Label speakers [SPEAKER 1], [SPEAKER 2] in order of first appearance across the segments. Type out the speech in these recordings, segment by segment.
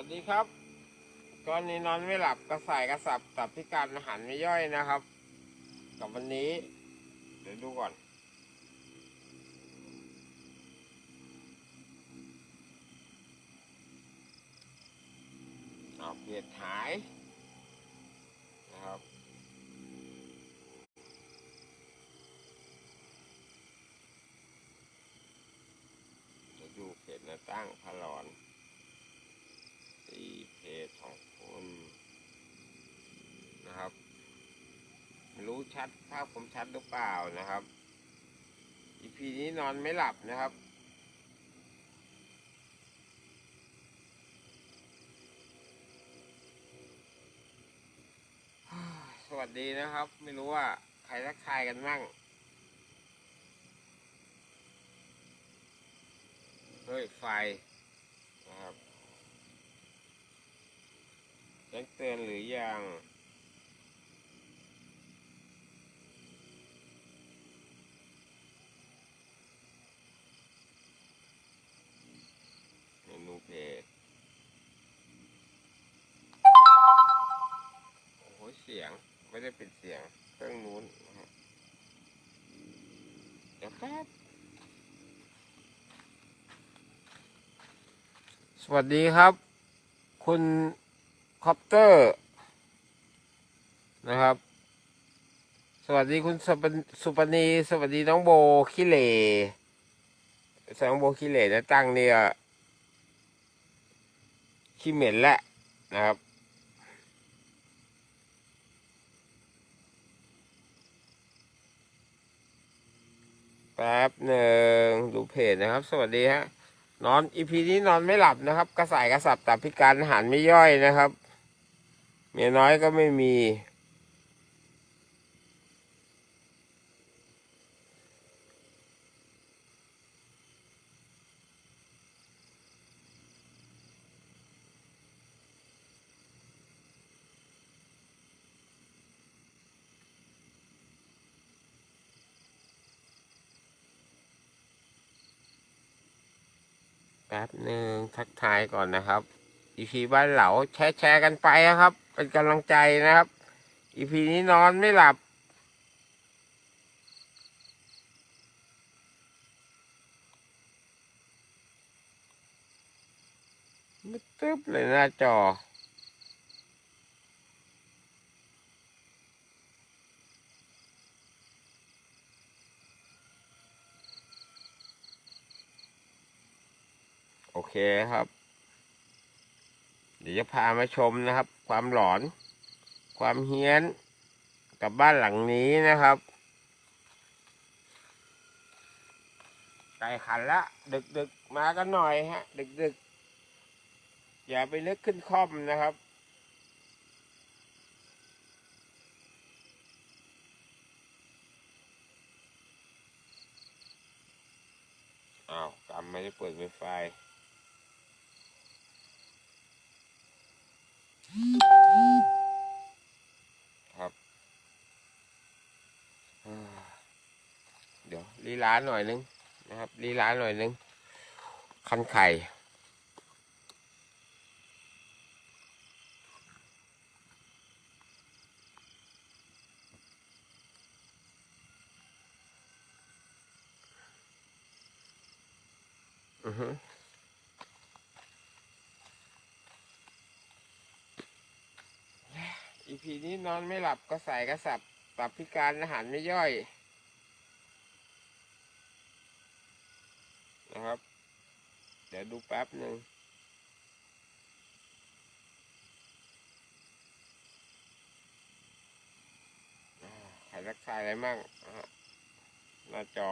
[SPEAKER 1] วัสดีครับกรณีนอนไม่หลับกระสายกระสับตับพิการอาหารไม่ย่อยนะครับ กับวันนี้ เดี๋ยวดูก่อน เอาเปลี่ยนหายนะครับจะดูเพจหน้าตั้งพลอนสี่เพจของคุณนะครับไม่ รู้ชัดภาพผมชัดหรือเปล่านะครับ อีพีนี้นอนไม่หลับนะครับ สวัสดีนะครับ ไม่รู้ว่าใครทักทายกันบ้างเฮ้ยไฟนะครับแจ้งเตือนหรือยังเมนูเพจโอ้โหเสียง ไม่ได้เป็นเสียงเครื่องนู้นนะฮะเดี๋ยวแป๊บสวัสดีครับ คุณคอปเตอร์ นะครับ สวัสดีคุณสุปนีสวัสดีน้องโบคิเลสน้องโบคิเลนะตั้งเนี่ยขี้เหม็นแหละนะครับ แป๊บหนึ่งดูเพจนะครับ สวัสดีฮะนอนอีพีนี้นอนไม่หลับนะครับ กระสายกระสับตับพิการอาหารไม่ย่อยนะครับ เมียน้อยก็ไม่มี แป๊บหนึ่งทักทายก่อนนะครับอีพีบ้านเหลาแชร์แชร์กันไปนะครับ เป็นกำลังใจนะครับอีพีนี้นอนไม่หลับ ไม่ตึ๊บเลยหน้าจอ โอเคครับ เดี๋ยวจะพามาชมนะครับ ความหลอน ความเฮี้ยน กับบ้านหลังนี้นะครับไก่ขันละ ดึกดึกมากันหน่อยฮะ ดึกดึกอย่าไปนึกขึ้นคอมนะครับ อ้าวกำไม่ได้เปิดไวไฟ ครับเดี๋ยวลีลาหน่อยนึงนะครับลีลาหน่อยนึง คันไข่อือฮึ อีพีนี้นอนไม่หลับก็ใส่กระสับปรับพิการอาหารไม่ย่อย นะครับ เดี๋ยวดูแป๊บหนึ่งใครรักษาอะไรมั่งหน้าจอ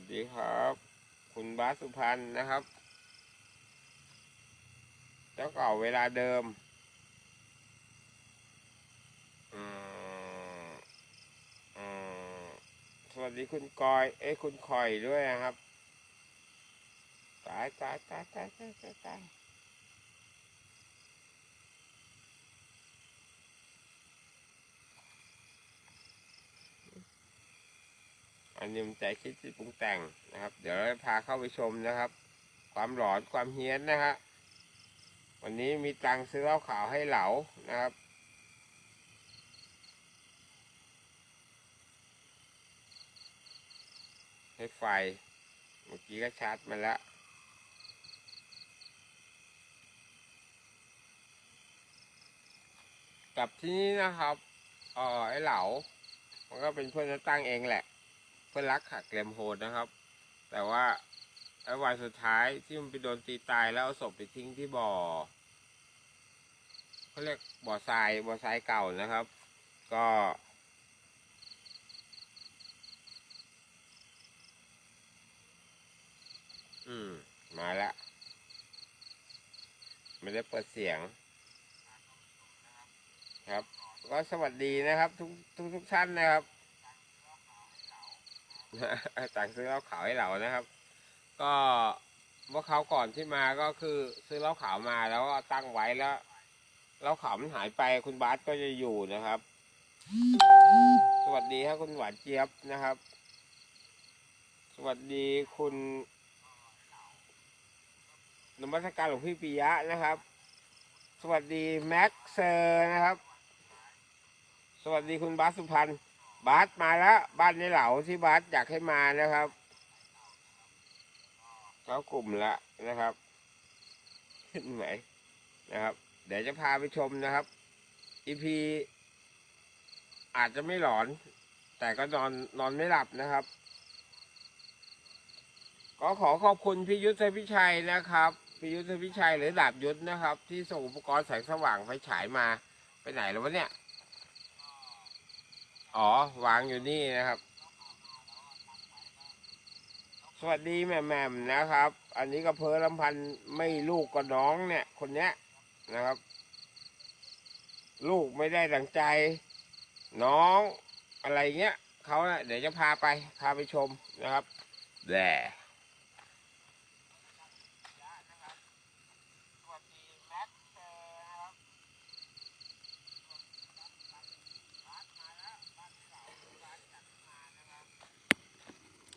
[SPEAKER 1] สวัสดีครับ คุณบาสสุพรรณนะครับ เจ้าเก่าเวลาเดิมสวัสดีคุณกอย เอ้คุณคอยด้วยนะครับ ตายตายตายตายตายตายตาย อันนี้มันใจคิดที่ปรุงแต่งนะครับ เดี๋ยวเราจะพาเข้าไปชมนะครับ ความหลอนความเฮี้ยนนะฮะวันนี้มีตังค์ซื้อเหล้าขาวให้เหลานะครับให้ไฟเมื่อกี้ก็ชาร์จมาแล้วกับที่นี่นะครับเออไอเหลา มันก็เป็นเพื่อนตั้งเองแหละ เพื่อรักหักเหลมโหดนะครับ แต่ว่าไอ้วันสุดท้ายที่มันไปโดนตีตายแล้วเอาศพไปทิ้งที่บ่อเขาเรียกบ่อทรายบ่อทรายเก่านะครับ ก็ อืม มาล้วไม่ได้เปิดเสียง ครับ ก็สวัสดีนะครับ ทุกทุกทุกท่านนะครับ ต่างซื้อเหล้าขาวให้เรานะครับ ก็เมื่อเขาก่อนที่มาก็คือซื้อเหล้าขาวมาแล้วก็ตั้งไว้แล้วเหล้าขาวมันหายไปคุณบาสก็จะอยู่นะครับ สวัสดีครับคุณหวานเจี๊ยบนะครับ สวัสดีคุณนมัสการหลวงพี่ปิยะนะครับ สวัสดีแม็กเซอร์นะครับ สวัสดีคุณบาสสุพรรณ บาสมาแล้วบ้านในเหลาที่บาสอยากให้มานะครับเขากลุ่มละนะครับเห็นไหมนะครับ เดี๋ยวจะพาไปชมนะครับอีพีอาจจะไม่หลอน แต่ก็นอนนอนไม่หลับนะครับ ก็ขอขอบคุณพี่ยุทธพิชัยนะครับพี่ยุทธพิชัยหรือดาบยุทธนะครับ ที่ส่งอุปกรณ์แสงสว่างไฟฉายมาไปไหนแล้ววะเนี่ย อ๋อ วางอยู่นี่นะครับ สวัสดีแม่แม่นะครับ อันนี้ก็เพอลำพันธ์ไม่ลูกก็น้องเนี่ย คนเนี้ยนะครับ ลูกไม่ได้ดังใจ น้องอะไรเงี้ยเขาน่ะเดี๋ยวจะพาไป พาไปชมนะครับแด่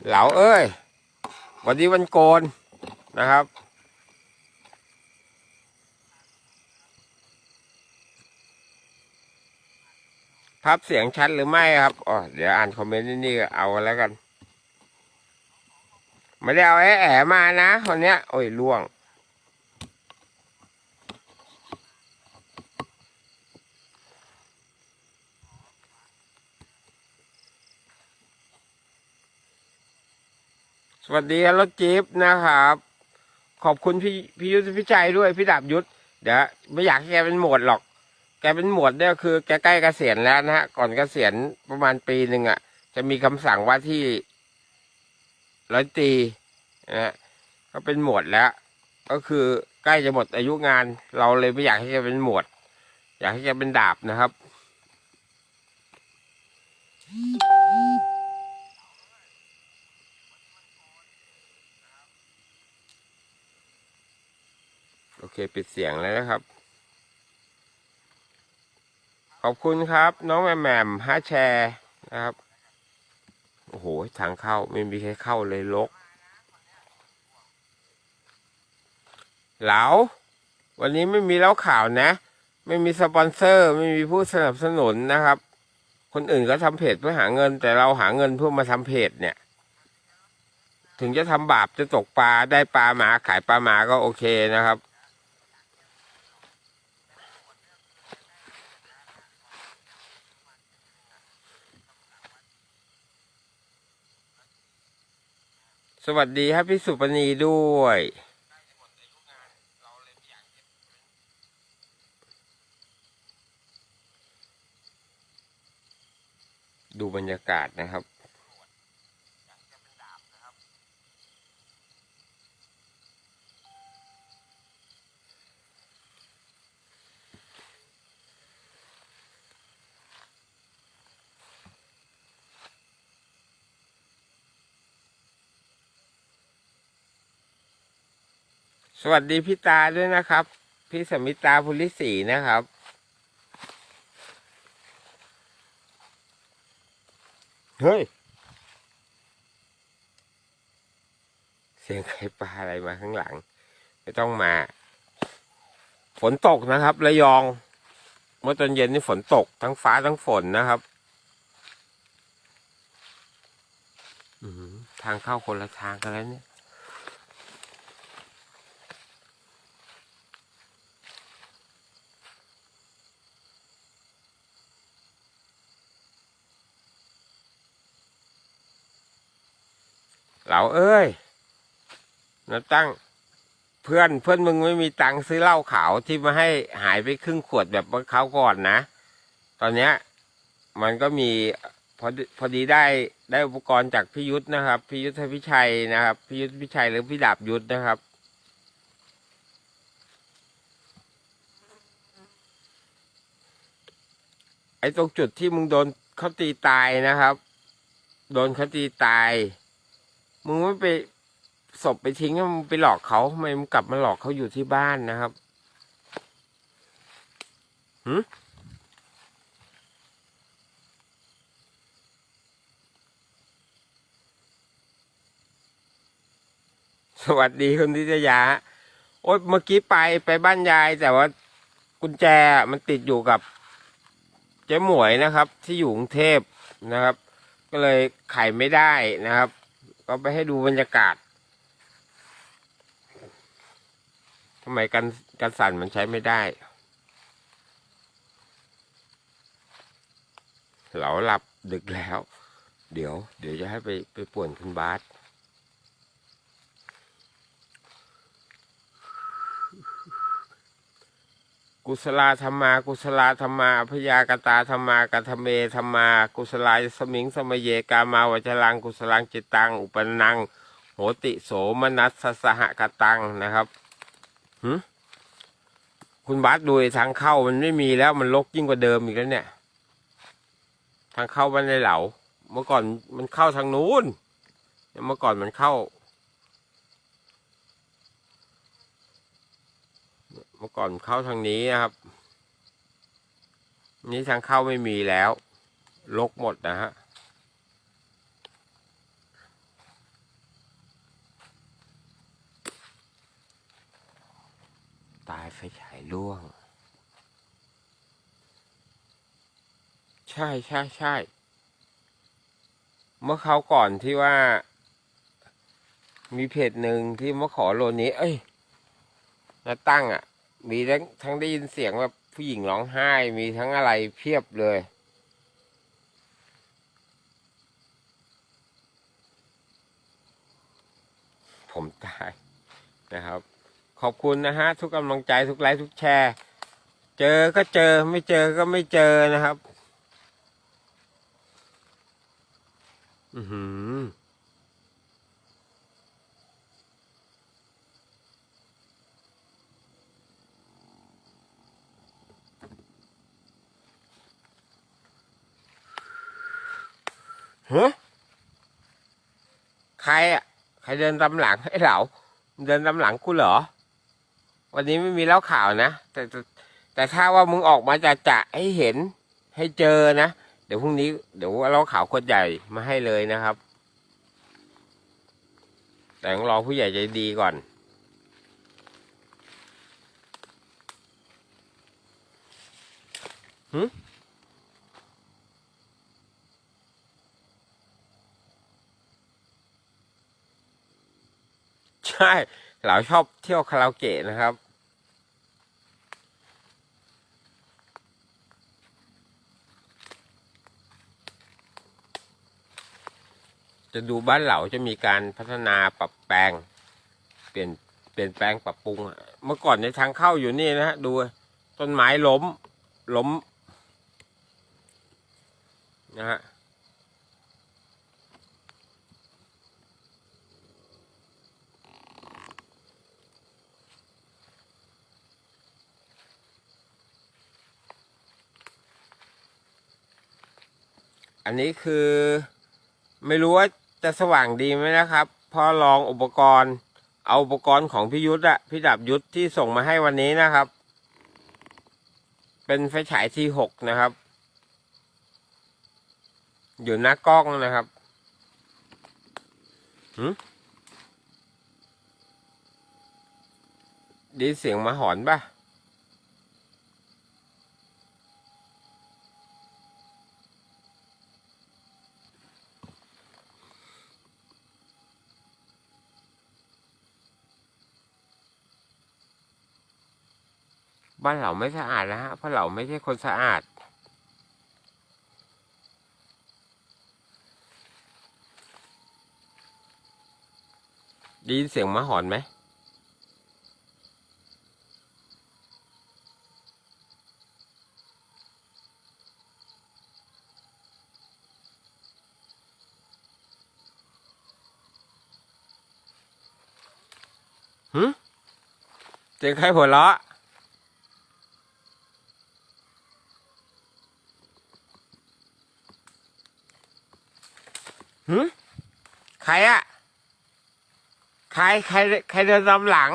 [SPEAKER 1] เหลาเอ้ย วันนี้วันโกนนะครับ ภาพเสียงชัดหรือไม่ครับอ๋อเดี๋ยวอ่านคอมเมนต์นี่เอาแล้วกัน ไม่ได้เอาแอะแอะมานะคนเนี้ย โอ้ยล่วง สวัสดีรถจี๊ปนะครับ ขอบคุณพี่พี่ยุทธพิชัยด้วยพี่ดาบยุทธเดี๋ยวไม่อยากให้แกเป็นหมวดหรอก แกเป็นหมวดเนี่ยคือแกใกล้เกษียณแล้วนะฮะก่อนเกษียณประมาณปีหนึ่งอะ จะมีคำสั่งว่าที่ร้อยตีนะฮะก็เป็นหมวดแล้ว ก็คือใกล้จะหมดอายุงาน เราเลยไม่อยากให้แกเป็นหมวด อยากให้แกเป็นดาบนะครับ โอเคปิดเสียงแล้วนะครับ ขอบคุณครับ น้องแหม่มแหม่มห้าแชร์นะครับโอ้โหทางเข้าไม่มีใครเข้าเลยลก เหลาวันนี้ไม่มีเล่าข่าวนะ ไม่มีสปอนเซอร์ ไม่มีผู้สนับสนุนนะครับ คนอื่นก็ทำเพจเพื่อหาเงิน แต่เราหาเงินเพื่อมาทำเพจเนี่ย ถึงจะทำบาปจะตกปลาได้ปลาหมาขายปลาหมาก็โอเคนะครับ สวัสดีครับพี่สุปณีด้วย ดูบรรยากาศนะครับ สวัสดีพี่ตาด้วยนะครับ พี่สมิตาภูริศรีนะครับ เฮ้ย เสียงใครปลาอะไรมาข้างหลัง ไม่ต้องมา ฝนตกนะครับระยอง เมื่อตอนเย็นนี่ฝนตกทั้งฟ้าทั้งฝนนะครับอือหือทางเข้าคนละทางกันแล้วเนี่ย เหลาเอ้ยนาตั้งเพื่อนเพื่อนมึงไม่มีตังค์ซื้อเหล้าขาวที่มาให้หายไปครึ่งขวดแบบเมื่อเขาก่อนนะ ตอนเนี้ย มันก็มีพอดีพอดีได้ได้อุปกรณ์จากพี่ยุทธนะครับพี่ยุทธพิชัยนะครับพี่ยุทธพิชัยหรือพี่ดาบยุทธนะครับ ไอ้ตรงจุดที่มึงโดนเขาตีตายนะครับ โดนเขาตีตาย มึงไม่ไปศพไปทิ้งมึงไปหลอกเขาทำไมมึงกลับมาหลอกเขาอยู่ที่บ้านนะครับหืสวัสดีคุณทิตยา โอ๊ยเมื่อกี้ไปไปบ้านยาย แต่ว่ากุญแจมันติดอยู่กับเจ๊หมวยนะครับ ที่อยู่กรุงเทพนะครับ ก็เลยไขไม่ได้นะครับ ก็ไปให้ดูบรรยากาศทำไมกันกันสั่นมันใช้ไม่ได้เราหลับดึกแล้ว เดี๋ยว เดี๋ยวจะให้ไปไปป่วนคุณบาส กุศลาธรรมา กุศลาธรรมาพยากตาธรรมากธรรมเมธรรมา กุศลายสมิงสมเยกามาวจรัง กุศลังจิตตัง อุปนัง โหติโสมนัสสสหกตังนะครับหึคุณบาสดูไอ้ทางเข้ามันไม่มีแล้วมันลกยิ่งกว่าเดิมอีกแล้วเนี่ย ทางเข้าบ้านในเหลา เมื่อก่อนมันเข้าทางนู้นเมื่อก่อนมันเข้า เมื่อก่อนเข้าทางนี้นะครับ นี่ทางเข้าไม่มีแล้ว ลกหมดนะฮะตายไฟฉายล่วง ใช่ใช่ใช่เมื่อเขาก่อนที่ว่า มีเพจหนึ่งที่มาขอโลนี้ เอ้ยนาตั้งอะ มีทั้งทั้งได้ยินเสียงแบบผู้หญิงร้องไห้ มีทั้งอะไรเพียบเลย ผมตายนะครับ ขอบคุณนะฮะ ทุกกำลังใจทุกไลค์ทุกแชร์ เจอก็เจอไม่เจอก็ไม่เจอนะครับ อือหือ ฮะใครอะ ใครเดินตามหลังไอ้เหลาเดินตามหลังกูเหรอ วันนี้ไม่มีเล่าข่าวนะแต่แต่แต่ถ้าว่ามึงออกมาจะจะให้เห็นให้เจอนะ เดี๋ยวพรุ่งนี้เดี๋ยวเล่าข่าวคนใหญ่มาให้เลยนะครับ แต่ต้องรอผู้ใหญ่ใจดีก่อนหึ ใช่เราชอบเที่ยวคาราโอเกะนะครับ จะดูบ้านเหลาจะมีการพัฒนาปรับแปลง เปลี่ยนเปลี่ยนแปลงปรับปรุง เมื่อก่อนในทางเข้าอยู่นี่นะฮะดูต้นไม้ล้มล้มนะฮะ อันนี้คือไม่รู้ว่าจะสว่างดีไหมนะครับ พอลองอุปกรณ์ เอาอุปกรณ์ของพี่ยุทธอะพี่ดับยุทธที่ส่งมาให้วันนี้นะครับ เป็นไฟฉายที่หกนะครับ อยู่หน้ากล้องนะครับหืมดีเสียงมาหอนป่ะ บ้านเราไม่สะอาดนะฮะเพราะเราไม่ใช่คนสะอาด ได้ยินเสียงหมาหอนไหมหืมเสียงใครหัวเราะ หืมใครอะใครใครใครเดินตามหลัง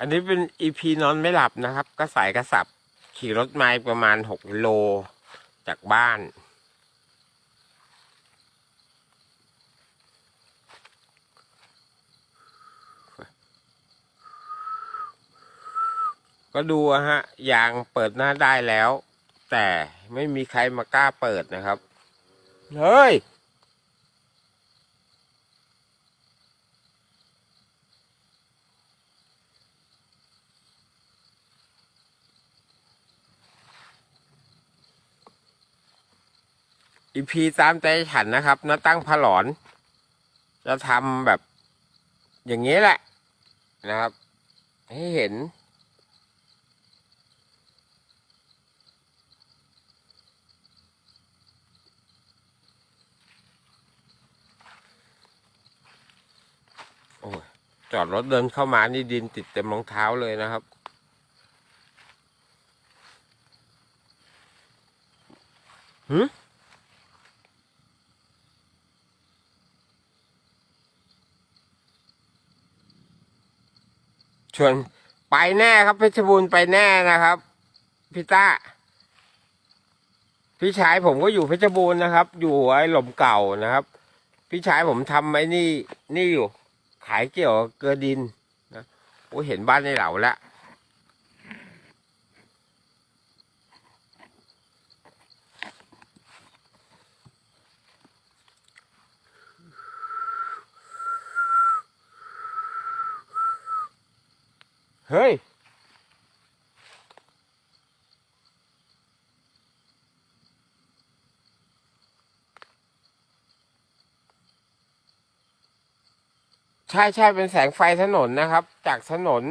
[SPEAKER 1] อันนี้เป็นอีพีนอนไม่หลับนะครับ ก็สายกระสับ ขี่รถไม้ประมาณหกโลจากบ้าน ก็ดูอะฮะยางเปิดหน้าได้แล้ว แต่ไม่มีใครมากล้าเปิดนะครับ เฮ้ย อีพีตามใจฉันนะครับน้าตั้งผลอน จะทำแบบอย่างนี้แหละนะครับ ให้เห็น โอ้ย จอดรถเดินเข้ามานี่ดินติดเต็มรองเท้าเลยนะครับ หืมชวนไปแน่ครับเพชรบูรณ์ไปแน่นะครับพี่ต้าพี่ชายผมก็อยู่เพชรบูรณ์นะครับ อยู่ไอ้หล่มเก่านะครับ พี่ชายผมทำไอ้นี่นี่อยู่ ขายเกี่ยวกับเกลือดินนะโอ้เห็นบ้านในเหล่าแล้วเฮ้ย ช่ใช่เป็นแสงไฟถนนนะครับ จากถนน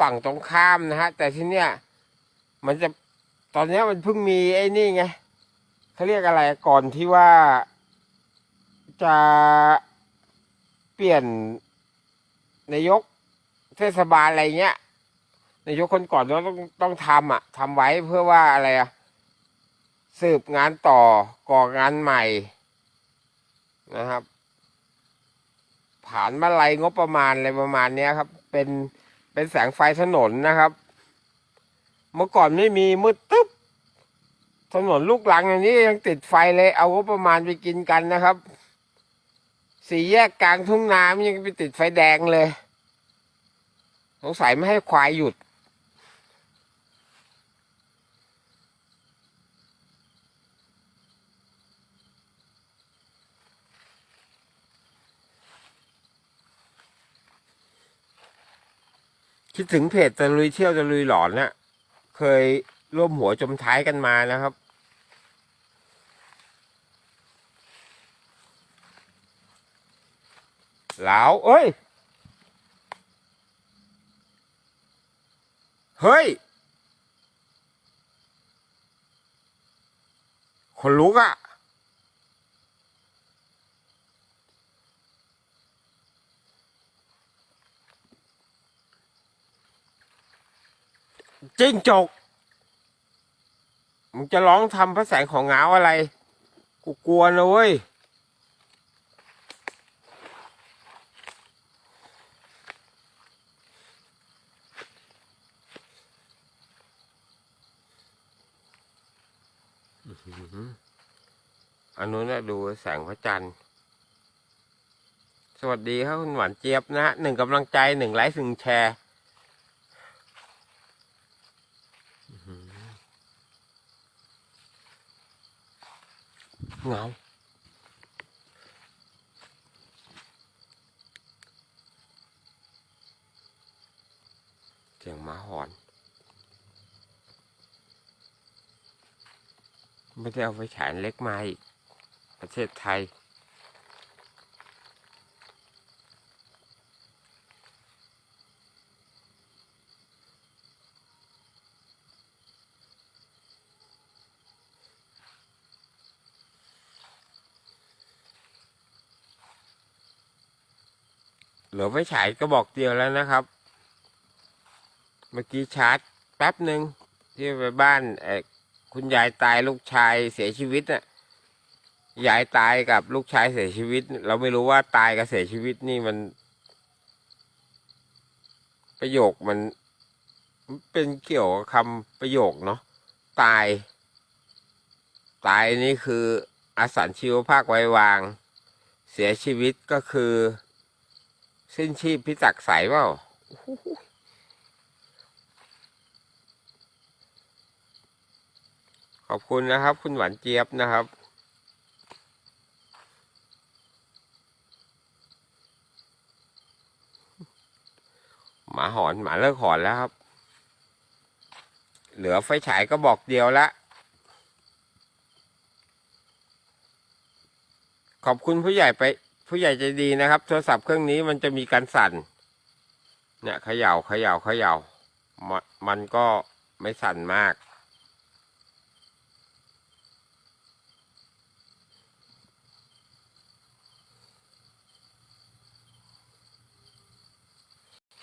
[SPEAKER 1] ฝั่งตรงข้ามนะฮะ แต่ที่เนี้ยมันจะตอนนี้มันเพิ่งมีไอ้นี่ไงเขาเรียกอะไรก่อนที่ว่าจะเปลี่ยนนายกเทศบาลอะไรเงี้ยนายกคนก่อนก็ต้องต้องทำอะทำไว้เพื่อว่าอะไรอะสืบงานต่อก่องานใหม่นะครับ ผ่านมาลัยงบประมาณอะไรประมาณเนี้ยครับ เป็นเป็นแสงไฟถนนนะครับ เมื่อก่อนไม่มีมืดตึ๊บถนนลูกหลังอย่างนี้ยังติดไฟเลย เอางบประมาณไปกินกันนะครับ สี่แยกกลางทุ่งน้ำยังไปติดไฟแดงเลย สงสัยไม่ให้ควายหยุด คิดถึงเพจตะลุยเที่ยวตะลุยหลอนนะเคยร่วมหัวจมท้ายกันมานะครับ หลาวเอ้ย เฮ้ย คนลุกอะ่ะ จิ้งจก มึงจะร้องทำพระแสงของเงาอะไร กูกลัวนะเว้ย อันนู้นนะดูแสงพระจันทร์ สวัสดีครับคุณหวานเจี๊ยบนะฮะหนึ่งกำลังใจหนึ่งไลค์หนึ่งแชร์อื้อหือ เงาเสียงหมาหอน ไม่ได้เอาไฟฉายเล็กมาอีกประเทศไทย เหลือไฟฉายก็บอกเดียวแล้วนะครับ เมื่อกี้ชาร์จแป๊บหนึ่งที่ไปบ้านเอคุณยายตายลูกชายเสียชีวิตน่ะยายตายกับลูกชายเสียชีวิต เราไม่รู้ว่าตายกับเสียชีวิตนี่มัน ประโยคมันมันเป็นเกี่ยวกับคำประโยคเนาะตาย ตายนี่คืออสันชีวภาคไว้วาง เสียชีวิตก็คือ สิ้นชีพพิจักใสเปล่าขอบคุณนะครับ คุณหวานเจี๊ยบนะครับหมาหอนหมาเลิกหอนแล้วครับ เหลือไฟฉายก็บอกเดียวละขอบคุณผู้ใหญ่ไป ผู้ใหญ่ใจดีนะครับ โทรศัพท์เครื่องนี้มันจะมีการสั่น เนี่ยเขย่าเขย่าเขย่ามันมันก็ไม่สั่นมาก